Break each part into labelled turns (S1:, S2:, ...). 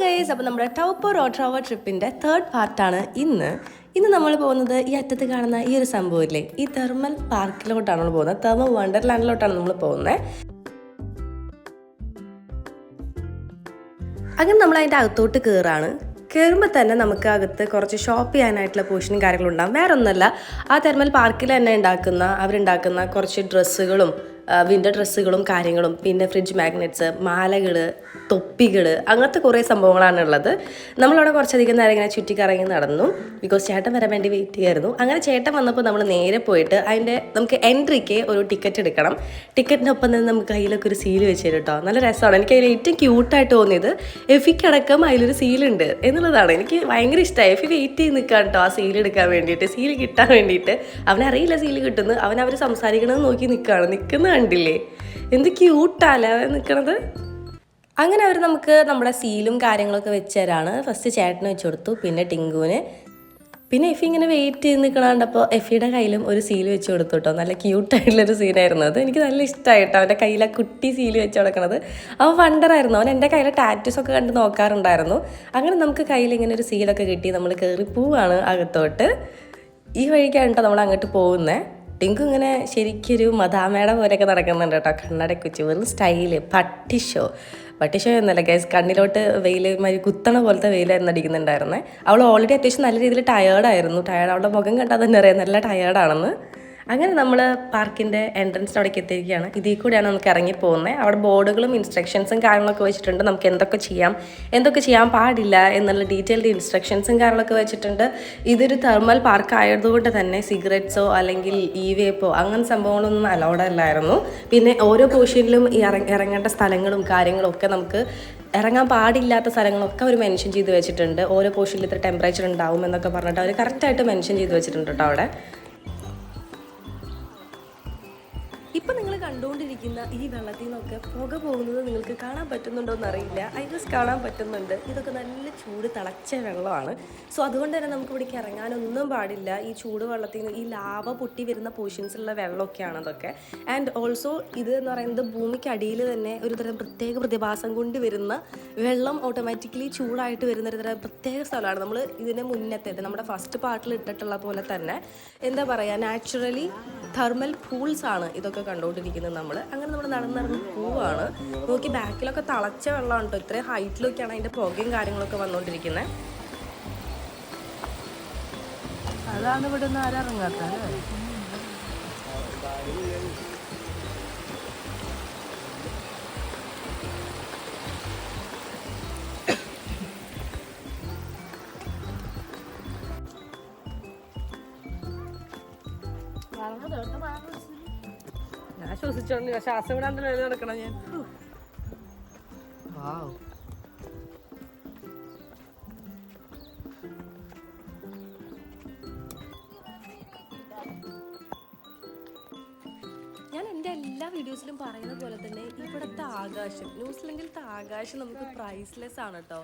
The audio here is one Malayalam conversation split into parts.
S1: ഗൈസ് അപ്പോൾ നമ്മുടെ ടൗപ്പർ റോട്രാവർ ട്രിപ്പിന്റെ തേർഡ് പാർട്ടാണ് ഇന്ന്. ഇന്ന് നമ്മൾ പോകുന്നത് ഈ അറ്റത്ത് കാണുന്ന ഈ ഒരു സംഭവമില്ലേ ഈ തെർമൽ പാർക്കിലോട്ടാണ് നമ്മൾ പോകുന്നത്. തെർമൽ വണ്ടർലാൻഡിലോട്ടാണ് നമ്മൾ പോകുന്നത്. അങ്ങനെ നമ്മൾ അതിന്റെ അകത്തോട്ട് കയറാണ് കയറുമ്പോൾ തന്നെ നമുക്ക് അകത്ത് കുറച്ച് ഷോപ്പ് ചെയ്യാനായിട്ടുള്ള പോഷനും കാര്യങ്ങളും ഉണ്ടാകും വേറെ ഒന്നല്ല ആ തെർമൽ പാർക്കിൽ തന്നെ ഉണ്ടാക്കുന്ന അവരുണ്ടാക്കുന്ന കുറച്ച് ഡ്രസ്സുകളും വിന്റർ ഡ്രസ്സുകളും കാര്യങ്ങളും പിന്നെ ഫ്രിഡ്ജ് മാഗ്നറ്റ്സ് മാലകൾ തൊപ്പികൾ അങ്ങനത്തെ കുറേ സംഭവങ്ങളാണ് ഉള്ളത് നമ്മളവിടെ കുറച്ചധികം നേരം ഇങ്ങനെ ചുറ്റിക്കറങ്ങി നടന്നു. ബിക്കോസ് ചേട്ടൻ വരാൻ വേണ്ടി വെയിറ്റ് ചെയ്യായിരുന്നു. അങ്ങനെ ചേട്ടൻ വന്നപ്പോൾ നമ്മൾ നേരെ പോയിട്ട് അതിന്റെ നമുക്ക് എൻട്രിക്ക് ഒരു ടിക്കറ്റ് എടുക്കണം. ടിക്കറ്റിനൊപ്പം തന്നെ നമുക്ക് കയ്യിലൊക്കെ ഒരു സീൽ വെച്ച് തരും കേട്ടോ നല്ല രസമാണ്. എനിക്ക് അതിൽ ഏറ്റവും ക്യൂട്ടായിട്ട് തോന്നിയത് എഫിക്കടക്കം അതിലൊരു സീലുണ്ട് എന്നുള്ളതാണ്. എനിക്ക് ഭയങ്കര ഇഷ്ടമായി എഫി വെയിറ്റ് ചെയ്ത് നിൽക്കാൻ കേട്ടോ ആ സീൽ എടുക്കാൻ വേണ്ടിയിട്ട് സീൽ കിട്ടാൻ വേണ്ടിയിട്ട്. അവനറിയില്ല സീൽ കിട്ടുന്നു. അവൻ അവർ സംസാരിക്കണമെന്ന് നോക്കി നിൽക്കുകയാണ്. നിൽക്കുന്ന കണ്ടില്ലേ? എന്ത് ക്യൂട്ടാലേ നിൽക്കണത് അങ്ങനെ അവർ നമുക്ക് നമ്മുടെ സീലും കാര്യങ്ങളൊക്കെ വെച്ച് തരാണ്. ഫസ്റ്റ് ചേട്ടന് വെച്ച് കൊടുത്തു പിന്നെ ടിങ്കുവിന്. പിന്നെ എഫി ഇങ്ങനെ വെയിറ്റ് ചെയ്ത് നിൽക്കണണ്ടപ്പോൾ എഫിയുടെ കയ്യിലും ഒരു സീൽ വെച്ച് കൊടുത്തു കേട്ടോ. നല്ല ക്യൂട്ടായിട്ടുള്ളൊരു സീനായിരുന്നു അത്. എനിക്ക് നല്ല ഇഷ്ടമായിട്ടോ അവന്റെ കയ്യിൽ ആ കുട്ടി സീൽ വെച്ച് കൊടുക്കണത്. അവൻ വണ്ടറായിരുന്നു അവൻ എന്റെ കയ്യിലെ ടാറ്റൂസ് ഒക്കെ കണ്ട് നോക്കാറുണ്ടായിരുന്നു. അങ്ങനെ നമുക്ക് കയ്യിൽ ഇങ്ങനെ ഒരു സീലൊക്കെ കിട്ടി. നമ്മൾ കയറി പോവാണ് അകത്തോട്ട്. ഈ വഴിക്കാണ് കേട്ടോ നമ്മൾ അങ്ങോട്ട് പോകുന്നത് ടിങ്കു ഇങ്ങനെ ശരിക്കൊരു മദാമയുടെ പോലെയൊക്കെ നടക്കുന്നുണ്ട് കേട്ടോ. കണ്ണട കുച്ചി വെറും സ്റ്റൈൽ പട്ടി ഷോ എന്നല്ല ഗൈസ് കണ്ണിലോട്ട് വെയിൽ മാതിരി കുത്തണ പോലത്തെ വെയിലായിരുന്നു അടിക്കുന്നുണ്ടായിരുന്നേ. അവൾ ഓൾറെഡി അത്യാവശ്യം നല്ല രീതിയിൽ ടയേർഡായിരുന്നു ടയേർഡ് അവളുടെ മുഖം കണ്ടാൽ തന്നെ അറിയാം നല്ല ടയേർഡാണെന്ന് അങ്ങനെ നമ്മൾ പാർക്കിന്റെ എൻട്രൻസ് അവിടേക്ക് എത്തിയിരിക്കുകയാണ്. ഇതിൽ കൂടെയാണ് നമുക്ക് ഇറങ്ങി പോകുന്നത്. അവിടെ ബോർഡുകളും ഇൻസ്ട്രക്ഷൻസും കാര്യങ്ങളൊക്കെ വെച്ചിട്ടുണ്ട്. നമുക്ക് എന്തൊക്കെ ചെയ്യാം എന്തൊക്കെ ചെയ്യാൻ പാടില്ല എന്നുള്ള ഡീറ്റെയിൽഡ് ഇൻസ്ട്രക്ഷൻസും കാര്യങ്ങളൊക്കെ വെച്ചിട്ടുണ്ട്. ഇതൊരു തെർമൽ പാർക്ക് ആയതുകൊണ്ട് തന്നെ സിഗരറ്റ്സോ അല്ലെങ്കിൽ ഇ വേപ്പോ അങ്ങനെ സംഭവങ്ങളൊന്നും അലൗഡ് അല്ലായിരുന്നു. പിന്നെ ഓരോ പോർഷനിലും ഇറങ്ങേണ്ട സ്ഥലങ്ങളും കാര്യങ്ങളും ഒക്കെ നമുക്ക് ഇറങ്ങാൻ പാടില്ലാത്ത സ്ഥലങ്ങളൊക്കെ അവർ മെൻഷൻ ചെയ്ത് വെച്ചിട്ടുണ്ട്. ഓരോ പോർഷനിൽ ഇത്ര ടെമ്പറേച്ചർ ഉണ്ടാവും എന്നൊക്കെ പറഞ്ഞിട്ട് അവർ കറക്റ്റായിട്ട് മെൻഷൻ ചെയ്ത് വെച്ചിട്ടുണ്ട് കേട്ടോ അവിടെ. ഇപ്പൊ നിങ്ങൾ കണ്ടുകൊണ്ടിരിക്കുന്ന ഈ വെള്ളത്തിൽ നിന്നൊക്കെ പുക പോകുന്നത് നിങ്ങൾക്ക് കാണാൻ പറ്റുന്നുണ്ടോ എന്നറിയില്ല. ഐ ജസ്റ്റ് കാണാൻ പറ്റുന്നുണ്ട്. ഇതൊക്കെ നല്ല ചൂട് തിളച്ച വെള്ളമാണ്. സോ അതുകൊണ്ട് തന്നെ നമുക്ക് ഇവിടേക്ക് ഇറങ്ങാനൊന്നും പാടില്ല. ഈ ചൂട് വെള്ളത്തിൽ നിന്ന് ഈ ലാവ പൊട്ടി വരുന്ന പോർഷൻസിലുള്ള വെള്ളമൊക്കെയാണ് അതൊക്കെ ആൻഡ് ഓൾസോ ഇത് എന്ന് പറയുന്നത് ഭൂമിക്കടിയിൽ തന്നെ ഒരു തരം പ്രത്യേക പ്രതിഭാസം കൊണ്ട് വരുന്ന വെള്ളം ഓട്ടോമാറ്റിക്കലി ചൂടായിട്ട് വരുന്ന ഒരു തരം പ്രത്യേക സ്ഥലമാണ്. നമ്മൾ ഇതിന് മുന്നത്തെ നമ്മുടെ ഫസ്റ്റ് പാർട്ടിൽ ഇട്ടിട്ടുള്ള പോലെ തന്നെ എന്താ പറയുക നാച്ചുറലി തെർമൽ പൂൾസ് ആണ് ഇതൊക്കെ കണ്ടുകൊണ്ടിരിക്കുന്നത് നമ്മൾ അങ്ങനെ നമ്മൾ നടന്ന് നടന്ന് പോവാണ്. നോക്കി ബാക്കിലൊക്കെ തളച്ച വെള്ളമാണ് കേട്ടോ ഇത്രയും ഹൈറ്റിലൊക്കെയാണ് അതിന്റെ പുകയും കാര്യങ്ങളൊക്കെ വന്നുകൊണ്ടിരിക്കുന്നത്
S2: അതാണ് ഇവിടെ നിന്ന്
S1: ഞാൻ ശ്വസിച്ചോണ്ട് ശ്വാസം വിടാൻ നടക്കണം ഞാൻ. വീഡിയോസിലും പറയുന്ന പോലെ തന്നെ ഇവിടുത്തെ ആകാശം ന്യൂസിലൻഡിലത്തെ ആകാശം നമുക്ക് പ്രൈസ്ലെസ് ആണ് കേട്ടോ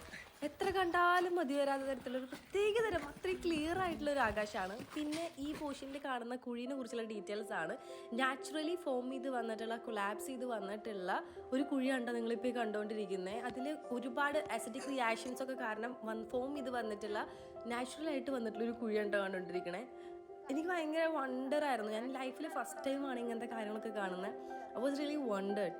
S1: എത്ര കണ്ടാലും മതി വരാത്ത തരത്തിലുള്ള ഒരു പ്രത്യേക തരം അത്രയും ക്ലിയർ ആയിട്ടുള്ള ഒരു ആകാശമാണ്. പിന്നെ ഈ പോഷനിൽ കാണുന്ന കുഴീനെ കുറിച്ചുള്ള ഡീറ്റെയിൽസ് ആണ്. നാച്ചുറലി ഫോം ചെയ്ത് വന്നിട്ടുള്ള കൊലാപ്സ് ചെയ്ത് വന്നിട്ടുള്ള ഒരു കുഴിയാണ് നിങ്ങളിപ്പോൾ കണ്ടുകൊണ്ടിരിക്കുന്നത് അതിൽ ഒരുപാട് അസിഡിക് റിയാക്ഷൻസ് ഒക്കെ കാരണം ഫോം ചെയ്ത് വന്നിട്ടുള്ള നാച്ചുറൽ ആയിട്ട് വന്നിട്ടുള്ള ഒരു കുഴിയുണ്ടോ കണ്ടുകൊണ്ടിരിക്കണേ എനിക്ക് ഭയങ്കര വണ്ടർ ആയിരുന്നു. ഞാൻ ലൈഫിൽ ഫസ്റ്റ് ടൈമാണ് ഇങ്ങനത്തെ കാര്യങ്ങളൊക്കെ കാണുന്നത് ഐ വാസ് റിയലി വണ്ടർ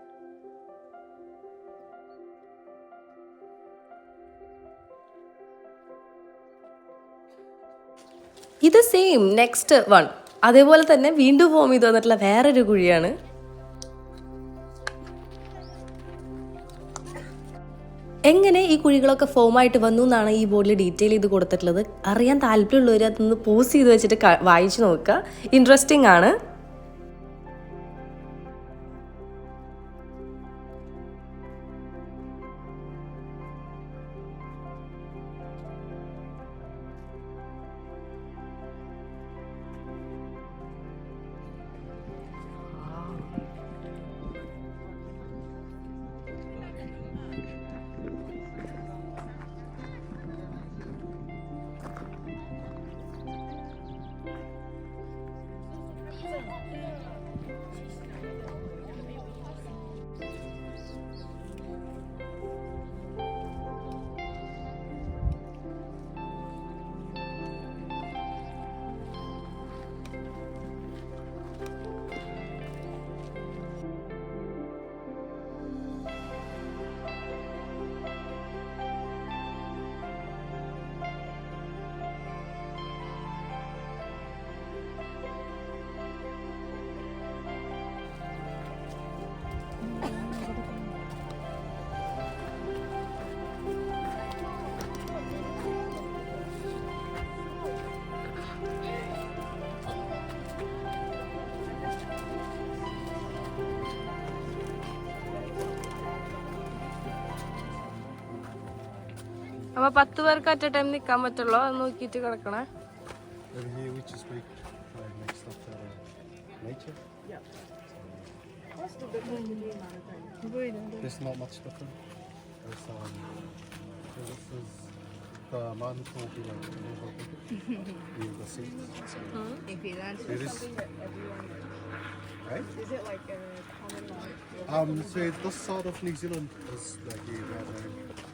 S1: ഇത് സെയിം നെക്സ്റ്റ് വൺ അതേപോലെ തന്നെ വീണ്ടും ഫോം ചെയ്ത് വന്നിട്ടുള്ള വേറൊരു കുഴിയാണ്. എങ്ങനെ ഈ കുഴികളൊക്കെ ഫോം ആയിട്ട് വന്നു എന്നാണ് ഈ ബോർഡിൽ ഡീറ്റെയിൽ ചെയ്ത് കൊടുത്തിട്ടുള്ളത്. അറിയാൻ താല്പര്യമുള്ളവർ അതൊന്ന് പോസ് ചെയ്ത് വെച്ചിട്ട് വായിച്ചു നോക്കുക. ഇൻട്രസ്റ്റിംഗ് ആണ്. അപ്പൊ പത്ത് പേർക്ക് അറ്റ് ടൈം നിക്കാൻ പറ്റുള്ളൂ അത് നോക്കിയിട്ട് കിടക്കണേ.
S3: There's not much different. There's, um, this is the mountain will be like a are the seeds. So it is. Right?
S4: Is it like a common like
S3: Um, so this side of New Zealand is like you right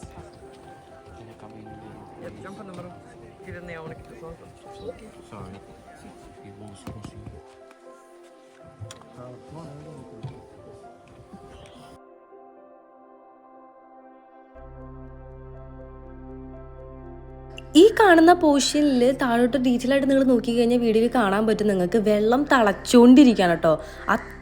S5: Jump in the middle. Get in there, I want to get this off.
S6: Sorry. He was crossing.
S3: Uh, come I don't know.
S1: ഈ കാണുന്ന പോർഷനിൽ താഴോട്ട് ഡീറ്റെയിൽ ആയിട്ട് നിങ്ങൾ നോക്കിക്കഴിഞ്ഞാൽ വീഡിയോയിൽ കാണാൻ പറ്റും നിങ്ങൾക്ക് വെള്ളം തിളച്ചുകൊണ്ടിരിക്കുകയാണ് കേട്ടോ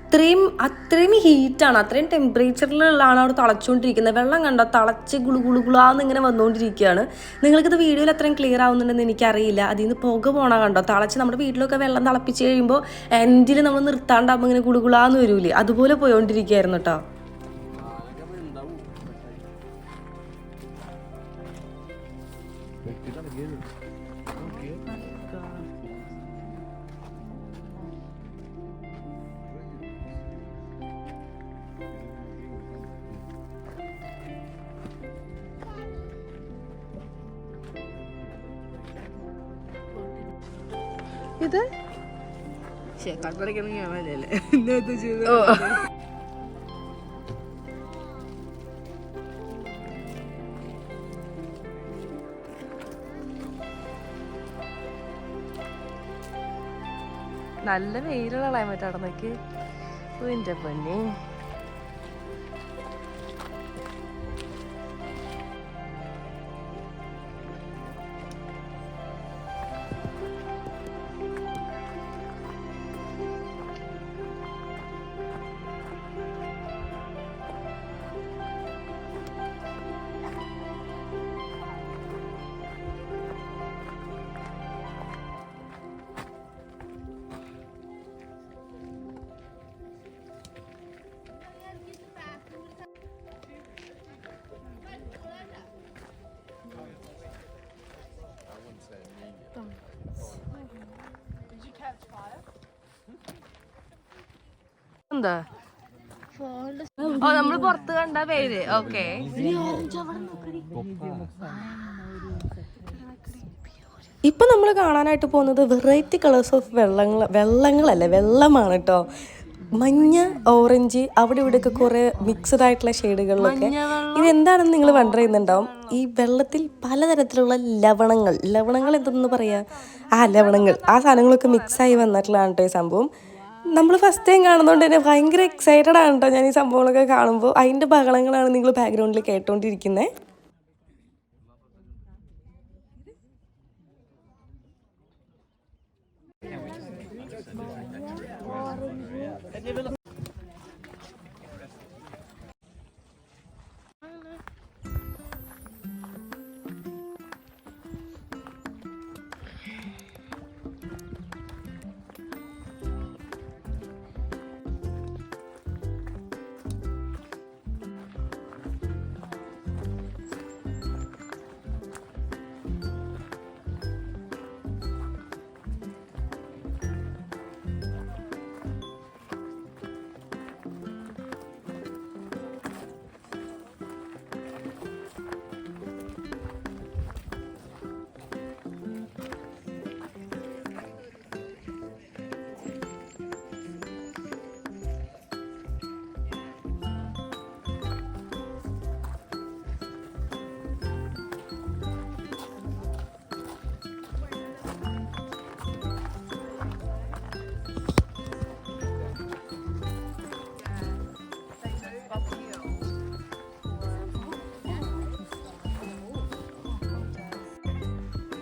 S1: അത്രയും അത്രയും ഹീറ്റാണ് അത്രയും ടെമ്പറേച്ചറിലുള്ളതാണ് അവിടെ തിളച്ചുകൊണ്ടിരിക്കുന്നത് വെള്ളം കണ്ടോ? തിളച്ച് ഗുളു ഗുളു ഗുളാന്ന് ഇങ്ങനെ വന്നുകൊണ്ടിരിക്കുകയാണ് നിങ്ങൾക്കിത് വീഡിയോയിൽ അത്രയും ക്ലിയർ ആവുന്നുണ്ടെന്ന് എനിക്കറിയില്ല. അതിൽ നിന്ന് പുക പോണ കണ്ടോ? തിളച്ച് നമ്മുടെ വീട്ടിലൊക്കെ വെള്ളം തിളപ്പിച്ച് കഴിയുമ്പോൾ എൻഡിൽ നമ്മൾ നിർത്താണ്ടാകുമ്പോൾ ഇങ്ങനെ ഗുളു ഗുളാന്ന് വരൂലേ? അതുപോലെ പോയോണ്ടിരിക്കുകയായിരുന്നു കേട്ടോ ഇത്
S2: ശേ കണ്ണടയ്ക്കണം കാണാനല്ലേ ഇന്നത്തെ ചെയ്ത്
S1: നല്ല വെയിലുള്ള ക്ലൈമറ്റ് അവിടെ നോക്കി എന്റെ പൊന്നെ. എന്താ? ഓ നമ്മൾ പുറത്ത് കണ്ട പേര്. ഓക്കെ. ഇപ്പൊ നമ്മൾ കാണാനായിട്ട് പോകുന്നത് വെറൈറ്റി കളേഴ്സ് ഓഫ് വെള്ളങ്ങൾ വെള്ളങ്ങളല്ല? വെള്ളമാണ് കേട്ടോ മഞ്ഞ ഓറഞ്ച് അവിടെ ഇവിടെയൊക്കെ കുറെ മിക്സഡ് ആയിട്ടുള്ള ഷെയ്ഡുകളിലൊക്കെ. ഇതെന്താണെന്ന് നിങ്ങൾ വണ്ടർ ചെയ്യുന്നുണ്ടാവും? ഈ വെള്ളത്തിൽ പലതരത്തിലുള്ള ലവണങ്ങൾ ലവണങ്ങൾ എന്തെന്ന് പറയാ? ആ ലവണങ്ങൾ. ആ സാധനങ്ങളൊക്കെ മിക്സായി വന്നിട്ടുള്ളതാണ് കേട്ടോ ഈ സംഭവം. നമ്മൾ ഫസ്റ്റ് ടൈം കാണുന്നതുകൊണ്ട് തന്നെ ഭയങ്കര എക്സൈറ്റഡ് ആണ് കേട്ടോ ഞാൻ ഈ സംഭവങ്ങളൊക്കെ കാണുമ്പോൾ അതിന്റെ ബഹളങ്ങളാണ് നിങ്ങൾ ബാക്ക്ഗ്രൗണ്ടിൽ കേട്ടോണ്ടിരിക്കുന്നത്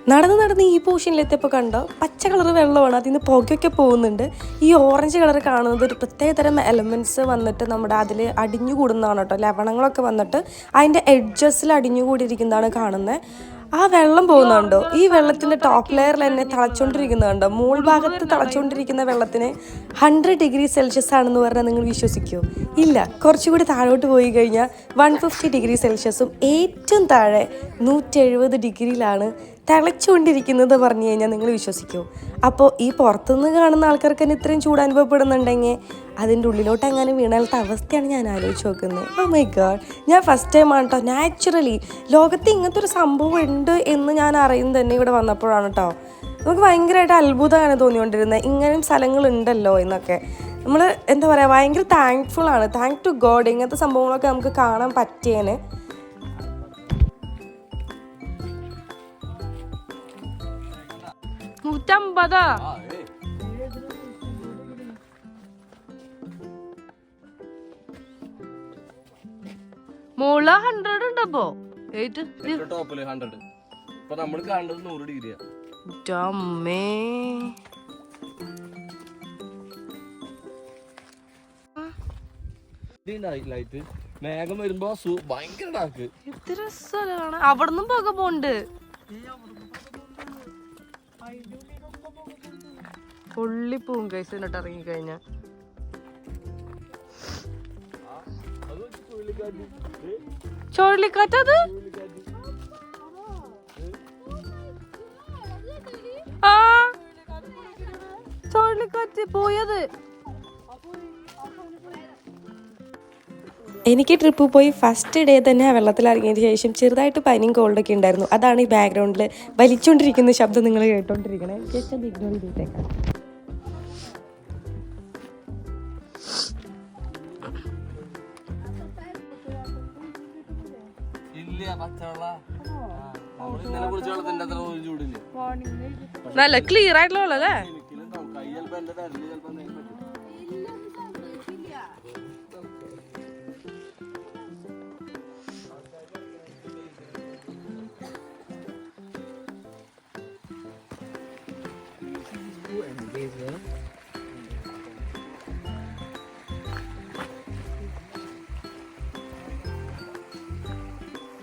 S1: നടന്ന് നടന്ന് ഈ പോർഷനിലെത്തിയപ്പോൾ കണ്ടോ? പച്ച കളർ വെള്ളമാണ്. അതിൽ നിന്ന് പുകയൊക്കെ പോകുന്നുണ്ട്. ഈ ഓറഞ്ച് കളർ കാണുന്നത് ഒരു പ്രത്യേകതരം എലമെന്റ്സ് വന്നിട്ട് നമ്മുടെ അതിൽ അടിഞ്ഞു കൂടുന്നതാണ് കേട്ടോ. ലവണങ്ങളൊക്കെ വന്നിട്ട് അതിന്റെ എഡ്ജസിൽ അടിഞ്ഞു കൂടിയിരിക്കുന്നതാണ് കാണുന്നത് ആ വെള്ളം പോകുന്നുണ്ടോ? ഈ വെള്ളത്തിന്റെ ടോപ്പ് ലെയറിൽ തന്നെ തിളച്ചുകൊണ്ടിരിക്കുന്നുണ്ടോ മൂൾ ഭാഗത്ത് തിളച്ചുകൊണ്ടിരിക്കുന്ന വെള്ളത്തിന് ഹൺഡ്രഡ് ഡിഗ്രി സെൽഷ്യസ് ആണെന്ന് പറഞ്ഞാൽ നിങ്ങൾ വിശ്വസിക്കുമോ ഇല്ല. കുറച്ചുകൂടി താഴോട്ട് പോയി കഴിഞ്ഞാൽ വൺ ഫിഫ്റ്റി ഡിഗ്രി സെൽഷ്യസും ഏറ്റവും താഴെ നൂറ്റെഴുപത് ഡിഗ്രിയിലാണ് തിളച്ചുകൊണ്ടിരിക്കുന്നത് പറഞ്ഞു കഴിഞ്ഞാൽ നിങ്ങൾ വിശ്വസിക്കൂ. അപ്പോൾ ഈ പുറത്തുനിന്ന് കാണുന്ന ആൾക്കാർക്ക് തന്നെ ഇത്രയും ചൂട് അനുഭവപ്പെടുന്നുണ്ടെങ്കിൽ അതിന്റെ ഉള്ളിലോട്ട് എങ്ങനെ വീണാലത്തെ അവസ്ഥയാണ് ഞാൻ ആലോചിച്ച് നോക്കുന്നത്. ഓ മൈ ഗാഡ് ഞാൻ ഫസ്റ്റ് ടൈം ആണ് കേട്ടോ നാച്ചുറലി ലോകത്ത് ഇങ്ങനത്തെ ഒരു സംഭവം ഉണ്ട് എന്ന് ഞാൻ അറിയുന്നത് തന്നെ ഇവിടെ വന്നപ്പോഴാണ് കേട്ടോ നമുക്ക് ഭയങ്കരമായിട്ട് അത്ഭുതമാണ് തോന്നിക്കൊണ്ടിരുന്നത്. ഇങ്ങനെയും സ്ഥലങ്ങളുണ്ടല്ലോ എന്നൊക്കെ. നമ്മൾ എന്താ പറയുക ഭയങ്കര താങ്ക്ഫുൾ ആണ്. താങ്ക് ടു ഗോഡ് ഇങ്ങനത്തെ സംഭവങ്ങളൊക്കെ നമുക്ക് കാണാൻ പറ്റിയേന്.
S2: നൂറ്റമ്പതാ. മോൾ ഹൺഡ്രഡ് ഉണ്ടപ്പോ
S7: ടോപ്പിൽ ഹൺഡ്രഡ് ഇപ്പൊ നമ്മൾ കാണുന്നത് നൂറ് ഡിഗ്രിയാ
S2: അമ്മേ
S7: ലൈറ്റ് മേഘം വരുമ്പോ ഭയങ്കര
S2: അവിടുന്ന് പോക പോണ്ട് പൊള്ളിപ്പോവും കൈസ് എന്നിട്ട് ഇറങ്ങി കഴിഞ്ഞ. ചുഴലിക്കാറ്റത് ചുഴലിക്കാറ്റ് പോയത്.
S1: എനിക്ക് ട്രിപ്പ് പോയി ഫസ്റ്റ് ഡേ തന്നെ ആ വെള്ളത്തിൽ ഇറങ്ങിയതിന് ശേഷം ചെറുതായിട്ട് പനിയും കോൾഡൊക്കെ ഉണ്ടായിരുന്നു അതാണ് ഈ ബാക്ക്ഗ്രൗണ്ടിൽ വലിച്ചുകൊണ്ടിരിക്കുന്ന ശബ്ദം നിങ്ങൾ കേട്ടോണ്ടിരിക്കണേ ജസ്റ്റ് ഒന്ന് ഇഗ്നോർ ചെയ്തേക്കാം
S2: നല്ല ക്ലിയർ ആയിട്ടുള്ള വെള്ളം അല്ലേ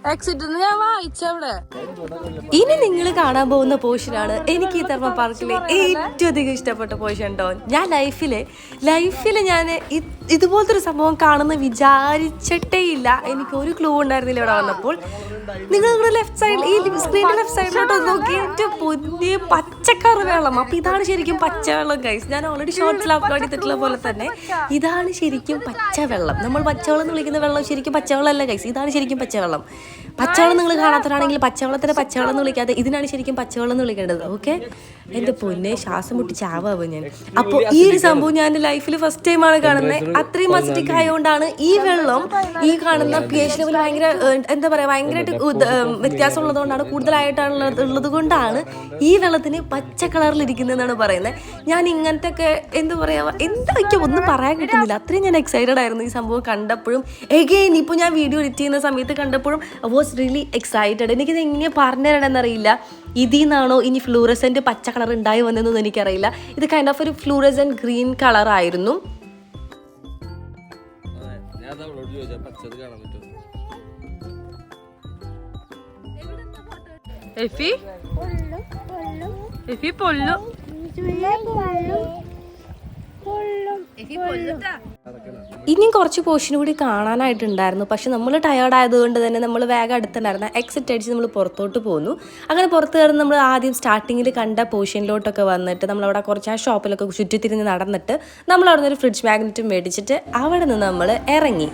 S2: എക്സിറ്റ് ഞാൻ വായിച്ചവിടെ
S1: ഇനി നിങ്ങൾ കാണാൻ പോകുന്ന പോർഷനാണ് എനിക്ക് ഈ തെർമ പാർക്കിലെ ഏറ്റവും അധികം ഇഷ്ടപ്പെട്ട പോർഷൻ ഉണ്ടോ? ഞാൻ ലൈഫിൽ ലൈഫിൽ ഞാൻ ഇതുപോലത്തെ ഒരു സംഭവം കാണുന്ന വിചാരിച്ചിട്ടേ ഇല്ല എനിക്ക് ഒരു ക്ലൂ ഉണ്ടായിരുന്നില്ല ഇവിടെ വന്നപ്പോൾ. നിങ്ങൾ നിങ്ങളുടെ ലെഫ്റ്റ് സൈഡിൽ ഈ സ്ക്രീൻ ലെഫ്റ്റ് സൈഡിലോട്ട് നോക്കി. ഏറ്റവും പുതിയ പച്ചക്കറ വെള്ളം. അപ്പൊ ഇതാണ് ശരിക്കും പച്ചവെള്ളം കൈസ് ഞാൻ ഓൾറെഡി ഷോർട്സിൽ അപ്ലോഡ് ചെയ്തിട്ടുള്ള പോലെ തന്നെ. ഇതാണ് ശരിക്കും പച്ചവെള്ളം നമ്മൾ പച്ചവെള്ളം എന്ന് വിളിക്കുന്ന വെള്ളം ശരിക്കും പച്ചവെള്ളം അല്ല കൈസ് ഇതാണ് ശരിക്കും പച്ചവെള്ളം പച്ചവെള്ളം നിങ്ങൾ കാണാത്തവരാണെങ്കിൽ പച്ചവെള്ളത്തിന് പച്ചവെള്ളം എന്ന് വിളിക്കാതെ ഇതിനാണ് ശരിക്കും പച്ചവെള്ളം എന്ന് വിളിക്കേണ്ടത്. ഓക്കെ എന്റെ പൊന്നെ ശ്വാസം മുട്ടി ചാവാവും ഞാൻ? അപ്പോൾ ഈ ഒരു സംഭവം ഞാൻ ലൈഫിൽ ഫസ്റ്റ് ടൈമാണ് കാണുന്നത് അത്രയും മസ്റ്റിക് ആയതുകൊണ്ടാണ് ഈ വെള്ളം ഈ കാണുന്ന പി എച്ച് ലെവൽ ഭയങ്കര എന്താ പറയാ ഭയങ്കരമായിട്ട് വ്യത്യാസം ഉള്ളതുകൊണ്ടാണ് കൂടുതലായിട്ടാണ് ഉള്ളത് കൊണ്ടാണ് ഈ വെള്ളത്തിന് പച്ച കളറിൽ ഇരിക്കുന്നതെന്നാണ് പറയുന്നത്. ഞാൻ ഇങ്ങനത്തെ ഒക്കെ എന്താ പറയാ എന്താ എനിക്ക് ഒന്നും പറയാൻ കിട്ടുന്നില്ല. അത്രയും ഞാൻ എക്സൈറ്റഡ് ആയിരുന്നു ഈ സംഭവം കണ്ടപ്പോഴും. എഗെയിൻ ഇപ്പോൾ ഞാൻ വീഡിയോ എഡിറ്റ് ചെയ്യുന്ന സമയത്ത് കണ്ടപ്പോഴും ഐ വാസ് റിയലി എക്സൈറ്റഡ് എനിക്കിത് എങ്ങനെ പറഞ്ഞു തരണമെന്നറിയില്ല ഇതിൽ നിന്നാണോ ഇനി ഫ്ലൂറസെന്റ് പച്ച കളർ ഉണ്ടായി വന്നതെന്നൊന്നും എനിക്കറിയില്ല. ഇത് കൈൻഡ് ഓഫ് ഒരു ഫ്ലൂറസൻ ഗ്രീൻ കളർ ആയിരുന്നു
S7: അതെ അവളോട് ചോദിച്ചാ പച്ചത് കാണാൻ പറ്റുമോ?
S2: എഫി? എഫി പൊല്ലു
S1: ഇനിയും കുറച്ച് പോർഷൻ കൂടി കാണാനായിട്ടുണ്ടായിരുന്നു. പക്ഷെ നമ്മൾ ടയേർഡ് ആയതുകൊണ്ട് തന്നെ നമ്മൾ വേഗം അടുത്തുണ്ടായിരുന്ന എക്സിറ്റ് അടിച്ച് നമ്മൾ പുറത്തോട്ട് പോന്നു. അങ്ങനെ പുറത്ത് കയറുന്ന നമ്മൾ ആദ്യം സ്റ്റാർട്ടിങ്ങിൽ കണ്ട പോർഷനിലോട്ടൊക്കെ വന്നിട്ട് നമ്മളവിടെ കുറച്ച് ആ ഷോപ്പിലൊക്കെ ചുറ്റിത്തിരിഞ്ഞ് നടന്നിട്ട് നമ്മൾ അവിടെ നിന്ന് ഒരു ഫ്രിഡ്ജ് മാഗ്നറ്റും മേടിച്ചിട്ട് അവിടെ നിന്ന് നമ്മൾ ഇറങ്ങി.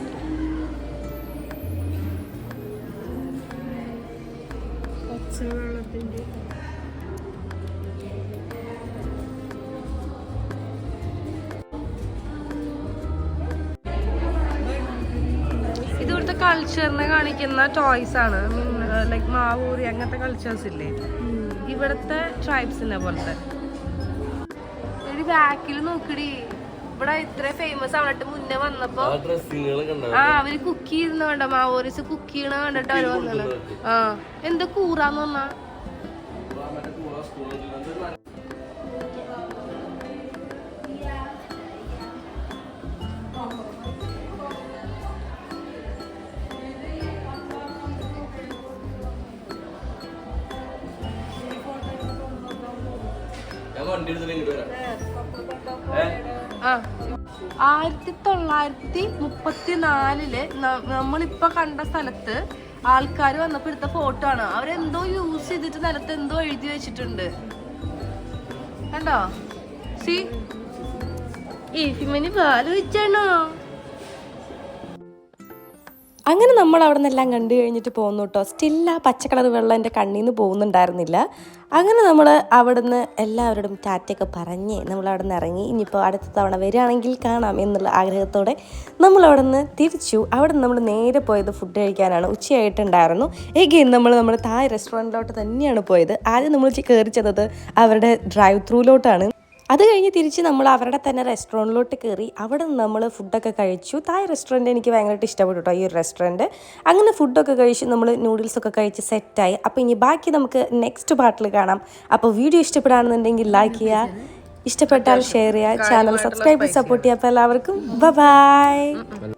S2: കാണിക്കുന്ന ടോയ്സ് ആണ്. ലൈക്ക് മാവൂരി അങ്ങനത്തെ കൾച്ചേഴ്സ് ഇല്ലേ? ഇവിടുത്തെ ട്രൈബ്സിനെ പോലത്തെ. ഒരു ബാക്കിൽ നോക്കിടി. ഇവിടെ ഇത്ര ഫേമസ് ആവണിട്ട് മുന്നേ വന്നപ്പോ
S7: ആ
S2: അവർ കുക്ക് ചെയ്യുന്ന കണ്ടോ? മാവോറിസ് കുക്ക് ചെയ്യണ കണ്ടിട്ട് അവർ വന്നത്. ആ എന്താ കൂറാന്ന് പറഞ്ഞാ ആ. ആയിരത്തി തൊള്ളായിരത്തി മുപ്പത്തി നാലിൽ നമ്മളിപ്പൊ കണ്ട സ്ഥലത്ത് ആൾക്കാർ വന്നപ്പോ എടുത്ത ഫോട്ടോ ആണ്. അവരെന്തോ യൂസ് ചെയ്തിട്ട് നിലത്ത് എന്തോ എഴുതി വെച്ചിട്ടുണ്ട്. കണ്ടോ? സി ഈ ഫിമിന് പാൽ വെച്ചാണോ
S1: അങ്ങനെ നമ്മൾ അവിടെ നിന്നെല്ലാം കണ്ടു കഴിഞ്ഞിട്ട് പോകുന്നു കേട്ടോ സ്റ്റില്ല ആ പച്ച കളർ വെള്ളം എന്റെ കണ്ണിൽ നിന്ന് പോകുന്നുണ്ടായിരുന്നില്ല. അങ്ങനെ നമ്മൾ അവിടുന്ന് എല്ലാവരോടും ടാറ്റയൊക്കെ പറഞ്ഞ് നമ്മൾ അവിടെ നിന്ന് ഇറങ്ങി. ഇനിയിപ്പോൾ അടുത്ത തവണ വരികയാണെങ്കിൽ കാണാം എന്നുള്ള ആഗ്രഹത്തോടെ നമ്മൾ അവിടെ നിന്ന് തിരിച്ചു. അവിടെ നമ്മൾ നേരെ പോയത് ഫുഡ് കഴിക്കാനാണ്. ഉച്ചയായിട്ടുണ്ടായിരുന്നു. എഗെയിൻ നമ്മൾ നമ്മുടെ തായ് റെസ്റ്റോറന്റിലോട്ട് തന്നെയാണ് പോയത്. ആദ്യം നമ്മൾ കയറി ചെന്നത് അവരുടെ ഡ്രൈവ് ത്രൂലോട്ടാണ് അത് കഴിഞ്ഞ് തിരിച്ച് നമ്മൾ അവരുടെ തന്നെ റെസ്റ്റോറന്റിലോട്ട് കയറി അവിടെ നിന്ന് നമ്മൾ ഫുഡൊക്കെ കഴിച്ചു. തായ് റെസ്റ്റോറന്റ് എനിക്ക് ഭയങ്കരമായിട്ട് ഇഷ്ടപ്പെട്ടു കേട്ടോ ഈ ഒരു റെസ്റ്റോറന്റ് അങ്ങനെ ഫുഡൊക്കെ കഴിച്ച് നമ്മൾ നൂഡിൽസൊക്കെ കഴിച്ച് സെറ്റായി അപ്പോൾ ഇനി ബാക്കി നമുക്ക് നെക്സ്റ്റ് പാർട്ടിൽ കാണാം. അപ്പോൾ വീഡിയോ ഇഷ്ടപ്പെടുകയാണെന്നുണ്ടെങ്കിൽ ലൈക്ക് ചെയ്യുക ഇഷ്ടപ്പെട്ടാൽ ഷെയർ ചെയ്യുക ചാനൽ സബ്സ്ക്രൈബ് സപ്പോർട്ട് ചെയ്യുക അപ്പോൾ എല്ലാവർക്കും. ബൈ